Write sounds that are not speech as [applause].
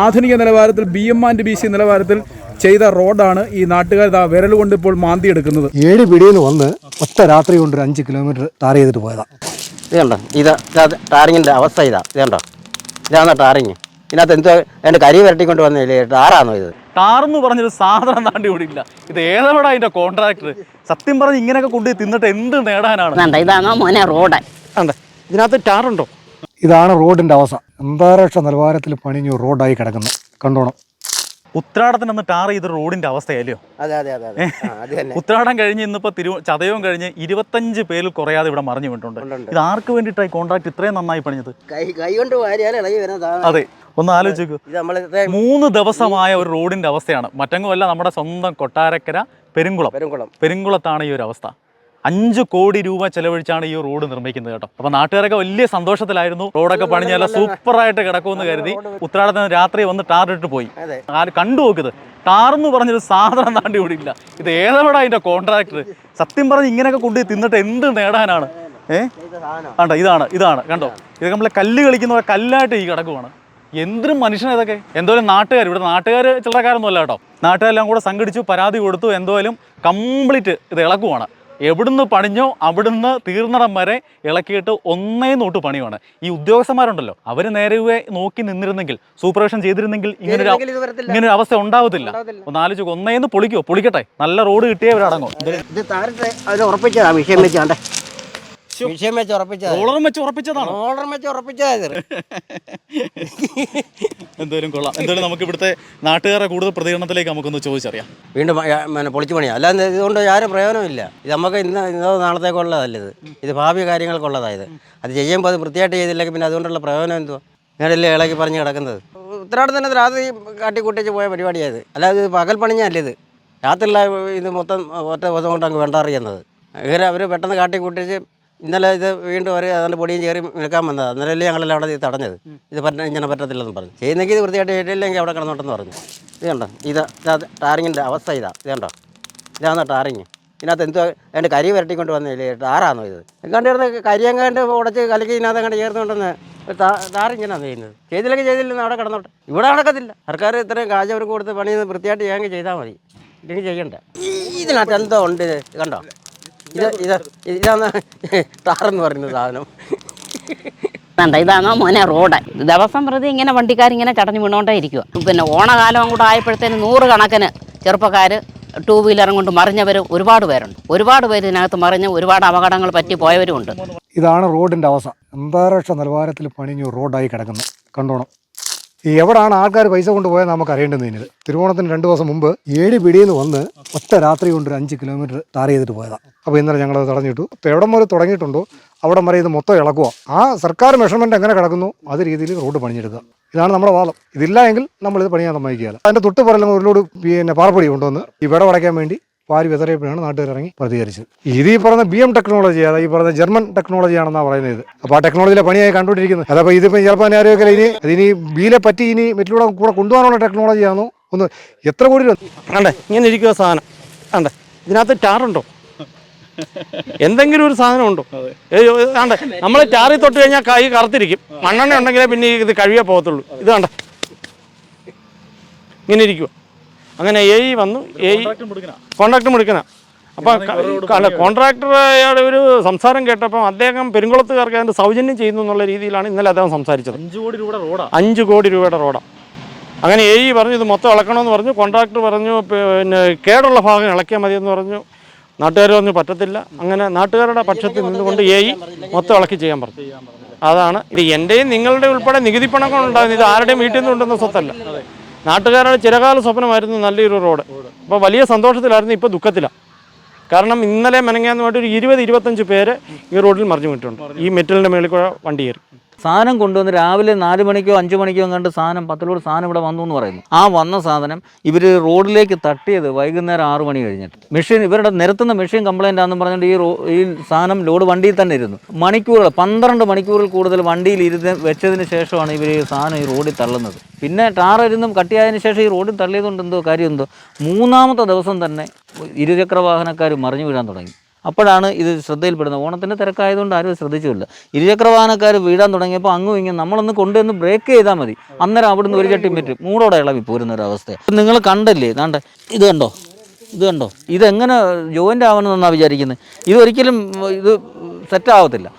ആധുനിക നിലവാരത്തിൽ B M and B C നിലവാരത്തിൽ ചെയ്ത റോഡാണ് ഈ നാട്ടുകാർ ദാ വിരൽ കൊണ്ട് ഇപ്പോൾ മാന്തി എടുക്കുന്നത്. ഏഴ് പിടിയിൽ വന്ന് ഒറ്റ രാത്രി കൊണ്ട് ഒരു അഞ്ച് കിലോമീറ്റർ ടാർ ചെയ്തിട്ട് പോയതാ. ഇതുണ്ടോ കണ്ടോ? ഇത് ടാറിങ്ങിന്റെ അവസ്ഥ ഇതാ. ഇതുണ്ടോ കണ്ടോ? ഇതാണ് ടാറിങ്. ഇതിനകത്ത് എന്തോ എന്റെ കരി വരട്ടിക്കൊണ്ട് വന്നില്ലേ ടാറാണോ ഇത്? ടാർന്ന് പറഞ്ഞൊരു സാധനം നാണ്ടി ഇവിടെ ഇല്ല ഇത് ഏതാണ് അതിന്റെ കോൺട്രാക്ടർ സത്യം പറഞ്ഞ് ഇങ്ങനെയൊക്കെ കൊണ്ട് തിന്നിട്ട് എന്ത് നേടാനാണ്? ഇതാണോ മോനെ റോഡ്? കണ്ടേ? ഇതിനകത്ത് ടാറുണ്ടോ? ഇതാണ് റോഡിന്റെ അവസ്ഥ. അന്താരാഷ്ട്ര നിലവാരത്തിൽ പണിഞ്ഞു റോഡായി കിടക്കുന്നു. കണ്ടോണം. ഉത്രാടത്തിന് അന്ന് ടാർ ചെയ്ത റോഡിന്റെ അവസ്ഥയല്ലയോ അതെ അതെ അതെ ഉത്രാടം കഴിഞ്ഞ് ഇന്നിപ്പോ തിരു ചതയവും കഴിഞ്ഞ് ഇരുപത്തഞ്ച് പേരിൽ കുറയാതെ ഇവിടെ മറിഞ്ഞു വീണിട്ടുണ്ട് ഇത് ആർക്ക് വേണ്ടിയിട്ടായി കോൺട്രാക്ട് ഇത്രയും നന്നായി പണിഞ്ഞത്? കൈ കൊണ്ട് അതെ ഒന്ന് ആലോചിക്കൂ ഇത് നമ്മൾ മൂന്ന് ദിവസമായ ഒരു റോഡിന്റെ അവസ്ഥയാണ്. മറ്റങ്ങുമല്ല നമ്മുടെ സ്വന്തം കൊട്ടാരക്കര പെരുങ്കുളം. പെരുങ്കുളം. പെരുങ്കുളത്താണ് ഈ ഒരു അവസ്ഥ. അഞ്ച് കോടി രൂപ ചെലവഴിച്ചാണ് ഈ റോഡ് നിർമ്മിക്കുന്നത് കേട്ടോ. അപ്പൊ നാട്ടുകാരൊക്കെ വലിയ സന്തോഷത്തിലായിരുന്നു. റോഡൊക്കെ പണിഞ്ഞാൽ സൂപ്പറായിട്ട് കിടക്കുമെന്ന് കരുതി ഉത്രാടത്തിന് രാത്രി വന്ന് ടാർ ഇട്ട് പോയി. കണ്ടു നോക്കുന്നത് ടാർ എന്ന് പറഞ്ഞൊരു സാധനം നാണ്ടി ഇവിടെ ഇല്ല ഇത് ഏതവിടെ അതിന്റെ കോൺട്രാക്ടർ സത്യം പറഞ്ഞ് ഇങ്ങനെയൊക്കെ കൊണ്ട് തിന്നിട്ട് എന്ത് നേടാനാണ്? ഏ? ഇത് സാധനം കണ്ടോ ഇതാണ് ഇതാണ് കണ്ടോ? ഇത് നമ്മളെ കല്ല് കളിക്കുന്ന കല്ലായിട്ട് ഈ കിടക്കുവാണ്. എന്തൊരു മനുഷ്യൻ ഇതൊക്കെ? എന്തോലും നാട്ടുകാർ ഇവിടെ നാട്ടുകാർ ചില്ലറക്കാരൊന്നും അല്ല കേട്ടോ. നാട്ടുകാരെല്ലാം കൂടെ സംഘടിച്ചു പരാതി കൊടുത്തു എന്തോലും കംപ്ലീറ്റ് ഇത് ഇളക്കുവാണ്. എവിടുന്ന് പണിഞ്ഞോ അവിടുന്ന് തീർന്നിടം വരെ ഇളക്കിയിട്ട് ഒന്നേ നോട്ട് പണിയുമാണ് ഈ ഉദ്യോഗസ്ഥന്മാരുണ്ടല്ലോ അവർ നേരെ നോക്കി നിന്നിരുന്നെങ്കിൽ സൂപ്പർവിഷൻ ചെയ്തിരുന്നെങ്കിൽ ഇങ്ങനൊരു വരത്തില്ല. ഇങ്ങനൊരു അവസ്ഥ ഉണ്ടാവത്തില്ല. ഒന്ന് ആലോചിച്ച് ഒന്നേന്ന് പൊളിക്കോ പൊളിക്കട്ടെ. നല്ല റോഡ് കിട്ടിയേ അവരടങ്ങും ഇത് താരത്തെ ഉറപ്പിച്ചതാ വിഷയം വെച്ചാണ്ടേ വിഷയം വെച്ച് ഉറപ്പിച്ചതാ. റോളറും വെച്ച് ഉറപ്പിച്ചതാണ്. വെച്ച് ഉറപ്പിച്ചതാ [laughs] എന്തായാലും കൊള്ളാം. എന്തായാലും നമുക്ക് ഇവിടുത്തെ നാട്ടുകാരെ കൂടുതൽ പ്രതികരണത്തിലേക്ക് നമുക്കൊന്ന് ചോദിച്ചറിയാം. വീണ്ടും പിന്നെ പൊളിച്ചു പണിയാ. അല്ലാതെ ഇതുകൊണ്ട് ആരും പ്രയോജനമില്ല ഇത് നമുക്ക് ഇന്ന് ഇന്നോ നാളത്തേക്കുള്ളതല്ല ഇത്? ഇത് ഭാവി കാര്യങ്ങൾക്കുള്ളതായത് അത് ചെയ്യുമ്പോൾ അത് വൃത്തിയായിട്ട് ചെയ്തില്ലെങ്കിൽ പിന്നെ അതുകൊണ്ടുള്ള പ്രയോജനം എന്തുവാ? ഞാനല്ലേ ഇളകി പറഞ്ഞ് കിടക്കുന്നത്? ഉത്തരാടത്തിന് രാത്രി കാട്ടിക്കൂട്ടിച്ച് പോയ പരിപാടിയായത് അല്ലാതെ ഇത് പകൽ പണിഞ്ഞല്ല ഇത്? രാത്രിയുള്ള ഇത് മൊത്തം ഒറ്റ ദിവസം കൊണ്ട് അങ്ങ് വേണ്ടാറിയുന്നത്. ഇവരെ അവർ പെട്ടെന്ന് കാട്ടി കാട്ടിക്കൂട്ടിച്ച് ഇന്നലെ ഇത് വീണ്ടും അവർ അതിന്റെ പൊടിയും ചേറി നിൽക്കാൻ വന്നത്. അന്നേരമല്ലേ ഞങ്ങളെല്ലാം അവിടെ ഇത് തടഞ്ഞത്. ഇത് പറ്റ ഇങ്ങനെ പറ്റത്തില്ലെന്ന് പറഞ്ഞു. ചെയ്യുന്നെങ്കിൽ ഇത് വൃത്തിയായിട്ട് ചെയ്തില്ലെങ്കിൽ അവിടെ കിടന്നോട്ടെന്ന് പറഞ്ഞു. ഇത് കണ്ടോ? ഇത് ഇതാ ടാറിങ്ങിന്റെ അവസ്ഥ ഇതാ. ഇത് കണ്ടോ? ഇതാണ് ടാറിങ്. ഇതിനകത്ത് എന്തോ അതിന്റെ കരി വരട്ടിക്കൊണ്ട് വന്നില്ലേ? ടാറാണോ ഇത്? കണ്ടിരുന്ന കരിയങ്ങാണ്ട് ഉടച്ച് കലക്കി ഇതിനകത്ത് അങ്ങോട്ട് ചേർന്നുകൊണ്ടെന്ന് ടാറിങ്ങനാണ് ചെയ്യുന്നത്. ചെയ്തില്ലെങ്കിൽ ചെയ്തില്ലെന്ന് അവിടെ കിടന്നോട്ടെ. ഇവിടെ നടക്കത്തില്ല. സർക്കാർ ഇത്രയും കാശ് അവർക്ക് കൊടുത്ത് പണി വൃത്തിയായിട്ട് ചെയ്യാമെങ്കിൽ ചെയ്താൽ മതി. ഇല്ലെങ്കിൽ ചെയ്യണ്ട. ഇതിനകത്ത് എന്തോ ഉണ്ട് കണ്ടോ? ഇത് ഇത് ഇതാണ് ടാറെന്ന് പറയുന്ന സാധനം. വേണ്ട ഇതാണോ മോനെ റോഡ്. ദിവസം പ്രതി ഇങ്ങനെ വണ്ടിക്കാരിങ്ങനെ ചടഞ്ഞു വീണോണ്ടേ ഇരിക്കുക പിന്നെ ഓണകാലം കൂടെ ആയപ്പോഴത്തേന് നൂറ് കണക്കിന് ചെറുപ്പക്കാർ ടൂ വീലറും കൊണ്ട് മറിഞ്ഞവർ ഒരുപാട് പേരുണ്ട്. ഒരുപാട് പേര് ഇതിനകത്ത് മറിഞ്ഞ് ഒരുപാട് അപകടങ്ങൾ പറ്റി പോയവരും ഉണ്ട് ഇതാണ് റോഡിന്റെ അവസ്ഥ. അന്താരാഷ്ട്ര നിലവാരത്തിൽ പണിഞ്ഞു റോഡായി കിടക്കുന്നത് കണ്ടോണം. എവിടാണ് ആൾക്കാർ പൈസ കൊണ്ടുപോയാൽ നമുക്ക് അറിയേണ്ടതിന് തിരുവോണത്തിന് രണ്ട് ദിവസം മുമ്പ് ഏഴ് പിടിയിൽ നിന്ന് വന്ന് ഒറ്റ രാത്രി കൊണ്ട് ഒരു അഞ്ച് കിലോമീറ്റർ ടാർ ചെയ്തിട്ട് പോയതാണ് അപ്പോൾ ഇന്നലെ ഞങ്ങളത് തടഞ്ഞിട്ടു. അപ്പോൾ എവിടം വരെ തുടങ്ങിയിട്ടുണ്ടോ? അവിടം വരെ ഇത് മൊത്തം ഇളക്കുക ആ സർക്കാർ മെഷർമെന്റ് എങ്ങനെ കിടക്കുന്നു? അത് രീതിയിൽ റോഡ് പണിഞ്ഞെടുക്കുക ഇതാണ് നമ്മുടെ വാദം. ഇതില്ല എങ്കിൽ നമ്മളിത് പണിയാൻ സമ്മതിക്കുകയില്ല. അതിന്റെ തൊട്ട് പറയുന്ന ഒരു പിന്നെ പാറപ്പൊടി കൊണ്ടുവന്ന് ഈ വിട വടയ്ക്കാൻ വേണ്ടി വാരി വിതറിയപ്പോഴാണ് നാട്ടുകാർ ഇറങ്ങി പ്രതികരിച്ചത്. ഇത് ഈ പറഞ്ഞ ബി എം ടെക്നോളജി അതായത് ഈ പറഞ്ഞ ജർമ്മൻ ടെക്നോളജി ആണെന്നാണ് പറയുന്നത്. ഇത് അപ്പോൾ ആ ടെക്നോളജിയിലെ പണിയായി കണ്ടുകൊണ്ടിരിക്കുന്നത് അതപ്പോൾ ഇതിപ്പോൾ ചിലപ്പോൾ അറിയില്ല ഇനി അതിനി ബിയിലെ പറ്റി ഇനി മറ്റിലൂടെ കൂടെ കൊണ്ടുപോകാനുള്ള ടെക്നോളജിയാണോ ഒന്ന് എത്ര കോടി കണ്ടേ ഇങ്ങനെ ഇരിക്കുക സാധനം. കണ്ടേ ഇതിനകത്ത് ടാറുണ്ടോ എന്തെങ്കിലും ഒരു സാധനം ഉണ്ടോ? കണ്ടേ നമ്മൾ ടാറി തൊട്ട് കഴിഞ്ഞാൽ കൈ കറുത്തിരിക്കും. മണ്ണെണ്ണ ഉണ്ടെങ്കിലേ പിന്നെ ഇത് കഴുകിയേ പോകത്തുള്ളൂ. ഇത് കണ്ടേ ഇങ്ങനെ ഇരിക്കുക അങ്ങനെ എ ഇ വന്നു. എ ഇ കോൺട്രാക്ട് മുടിക്കണ അപ്പം അല്ല കോൺട്രാക്ടർ അയാളുടെ ഒരു സംസാരം കേട്ടപ്പോൾ അദ്ദേഹം പെരുങ്കുളത്തുകാർക്ക് അതിന്റെ സൗജന്യം ചെയ്യുന്നു എന്നുള്ള രീതിയിലാണ് ഇന്നലെ അദ്ദേഹം സംസാരിച്ചത്. അഞ്ചു കോടി രൂപയുടെ റോഡാ. അഞ്ച് കോടി രൂപയുടെ റോഡാണ് അങ്ങനെ എ ഇ പറഞ്ഞു ഇത് മൊത്തം ഇളക്കണമെന്ന് പറഞ്ഞു. കോൺട്രാക്ടർ പറഞ്ഞു പിന്നെ കേടുള്ള ഭാഗം ഇളക്കിയാൽ മതിയെന്ന് പറഞ്ഞു. നാട്ടുകാർ പറഞ്ഞു പറ്റത്തില്ല. അങ്ങനെ നാട്ടുകാരുടെ പക്ഷത്തിൽ നിന്നുകൊണ്ട് എ ഇ മൊത്തം ഇളക്കി ചെയ്യാൻ പറഞ്ഞു. അതാണ്. ഇത് എന്റെയും നിങ്ങളുടെ ഉൾപ്പെടെ നികുതി പണം കൊണ്ടുണ്ടാകുന്നത് ഇത് ആരുടെയും വീട്ടിൽ നിന്ന് കൊണ്ടുവന്ന സ്വത്തല്ല നാട്ടുകാരുടെ ചിരകാല സ്വപ്നമായിരുന്നു നല്ലൊരു റോഡ്. അപ്പോൾ വലിയ സന്തോഷത്തിലായിരുന്നു ഇപ്പോൾ ദുഃഖത്തിലാണ് കാരണം ഇന്നലെ മെനങ്ങാന്നുമായിട്ട് ഒരു ഇരുപത് ഇരുപത്തഞ്ച് പേര് ഈ റോഡിൽ മറിഞ്ഞു വിട്ടിട്ടുണ്ട് ഈ മെറ്റലിന്റെ മേളിൽ കൂടെ വണ്ടി കയറി. സാധനം കൊണ്ടുവന്ന് രാവിലെ നാല് മണിക്കോ അഞ്ച് മണിക്കോ കണ്ട് സാധനം പത്തിലോട് സാധനം ഇവിടെ വന്നു എന്ന് പറയുന്നു. ആ വന്ന സാധനം ഇവർ റോഡിലേക്ക് തട്ടിയത് വൈകുന്നേരം ആറ് മണി കഴിഞ്ഞിട്ട്. മെഷീൻ ഇവരുടെ നിരത്തുന്ന മെഷീൻ കംപ്ലൈന്റ് ആണെന്ന് പറഞ്ഞുകൊണ്ട് ഈ റോ ഈ സാധനം ലോഡ് വണ്ടിയിൽ തന്നെ ഇരുന്നു. മണിക്കൂറുകൾ പന്ത്രണ്ട് മണിക്കൂറിൽ കൂടുതൽ വണ്ടിയിൽ ഇരുന്ന് വെച്ചതിന് ശേഷമാണ് ഇവർ ഈ സാധനം ഈ റോഡിൽ തള്ളുന്നത്. പിന്നെ ടാർ ഇരുന്നും കട്ടിയായതിനു ശേഷം ഈ റോഡിൽ തള്ളിയതുകൊണ്ട് എന്തോ കാര്യം എന്തോ മൂന്നാമത്തെ ദിവസം തന്നെ ഇരുചക്ര വാഹനക്കാർ മറിഞ്ഞു വീഴാൻ തുടങ്ങി. അപ്പോഴാണ് ഇത് ശ്രദ്ധയിൽപ്പെടുന്നത്. ഓണത്തിന്റെ തിരക്കായതുകൊണ്ട് ആരും ശ്രദ്ധിച്ചില്ല ഇരുചക്ര വാഹനക്കാർ വീഴാൻ തുടങ്ങിയപ്പോൾ അങ്ങും ഇങ്ങും നമ്മളൊന്ന് കൊണ്ടുവന്ന് ബ്രേക്ക് ചെയ്താൽ മതി. അന്നേരം അവിടുന്ന് ഒരു ചട്ടി പറ്റും. മൂടോടെ ഇളവി പോരുന്ന ഒരു അവസ്ഥ നിങ്ങൾ കണ്ടല്ലേ? കണ്ട ഇത് കണ്ടോ? ഇത് കണ്ടോ? ഇതെങ്ങനെ ജോയിന്റ് ആവണമെന്നാണ് വിചാരിക്കുന്നത് ഇതൊരിക്കലും ഇത് സെറ്റ് ആവത്തില്ല.